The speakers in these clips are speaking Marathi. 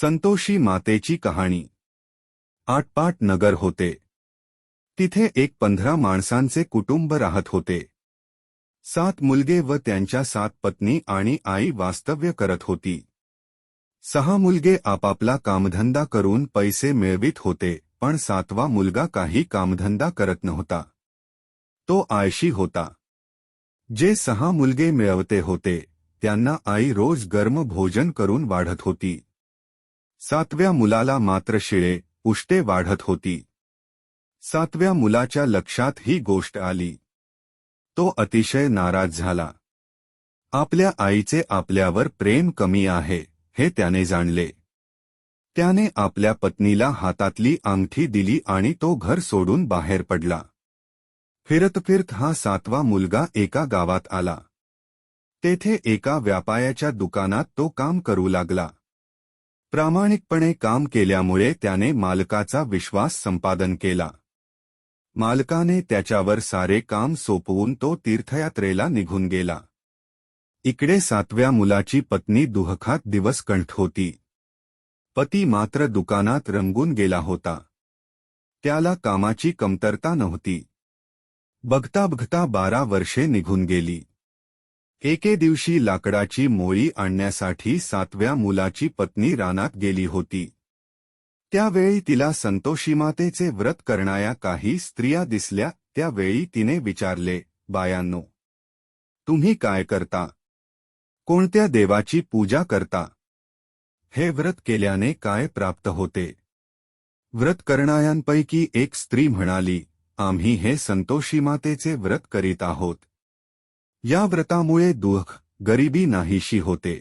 संतोषी मातेची कहाणी. आटपाट नगर होते. तिथे एक पंधरा माणसांचे कुटुंब राहत होते. सात मुलगे व त्यांच्या सात पत्नी आणि आई वास्तव्य करत होती. सहा मुलगे आपापला कामधंदा करून पैसे मिळवित होते, पण सातवा मुलगा काही कामधंदा करत नव्हता. तो आळशी होता. जे सहा मुलगे मिळवते होते, त्यांना आई रोज गर्म भोजन करून वाढत होती. सातव्या मुलाला मात्र शिळे उष्टे वाढत होती. सातव्या मुलाच्या लक्षात ही गोष्ट आली. तो अतिशय नाराज झाला. आपल्या आईचे आपल्यावर प्रेम कमी आहे हे त्याने जाणले. त्याने आपल्या पत्नीला हातातली अंगठी दिली आणि तो घर सोडून बाहेर पडला. फिरत फिरत हा सातवा मुलगा एका गावात आला. तेथे एका व्यापायाच्या दुकानात तो काम करू लागला. प्रामाणिकपणे काम केल्यामुळे त्याने मालकाचा विश्वास संपादन केला. मालकाने त्याच्यावर सारे काम सोपवून तो तीर्थयात्रेला निघून गेला. इकडे सातव्या मुलाची पत्नी दुहखात दिवस कंठ होती. पती मात्र दुकानात रंगून गेला होता. त्याला कामाची कमतरता नव्हती. बघता बघता बारा वर्षे निघून गेली. एके दिवशी लाकडाची मोळी आणण्यासाठी सातव्या मुलाची पत्नी रानात गेली होती. त्यावेळी तिला संतोषीमातेचे व्रत करणाऱ्या काही स्त्रिया दिसल्या त्यावेळी तिने विचारले बायांनो तुम्ही काय करता? कोणत्या देवाची पूजा करता? हे व्रत केल्याने काय प्राप्त होते व्रत करणाऱ्यांपैकी एक स्त्री म्हणाली आम्ही हे संतोषीमातेचे व्रत करीत आहोत. या व्रतामुळे दुःख गरिबी नाहीशी होते.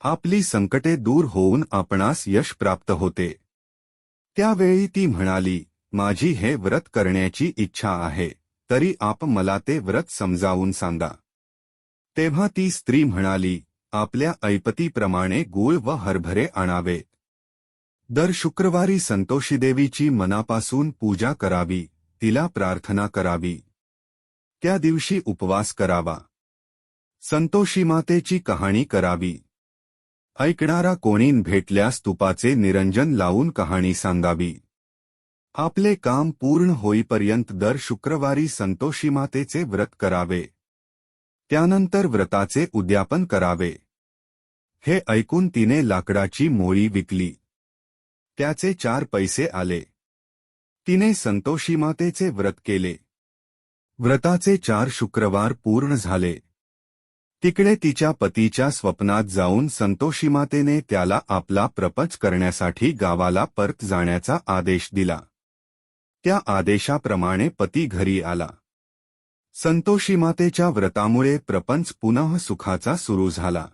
आपली संकटे दूर होऊन आपणास यश प्राप्त होते. त्यावेळी ती म्हणाली माझी हे व्रत करण्याची इच्छा आहे तरी आप मला ते व्रत समजावून सांगा. तेव्हा ती स्त्री म्हणाली आपल्या ऐपतीप्रमाणे गूळ व हरभरे आणावेत दर शुक्रवारी संतोषीदेवीची मनापासून पूजा करावी तिला प्रार्थना करावी. त्या दिवशी उपवास करावा. संतोषी मातेची कहाणी करावी. ऐकणारा कोणीन भेटल्यास तुपाचे निरंजन लावून कहाणी सांगावी. आपले काम पूर्ण होईपर्यंत दर शुक्रवारी संतोषी मातेचे व्रत करावे. त्यानंतर व्रताचे उद्यापन करावे. हे ऐकून तिने लाकडाची मोळी विकली. त्याचे चार पैसे आले. तिने संतोषी मातेचे व्रत केले. व्रताचे चार शुक्रवार पूर्ण झाले. तिकडे तिच्या पतीच्या स्वप्नात जाऊन संतोषीमातेने त्याला आपला प्रपंच करण्यासाठी गावाला परत जाण्याचा आदेश दिला. त्या आदेशाप्रमाणे पती घरी आला. संतोषीमातेच्या व्रतामुळे प्रपंच पुनः सुखाचा सुरू झाला.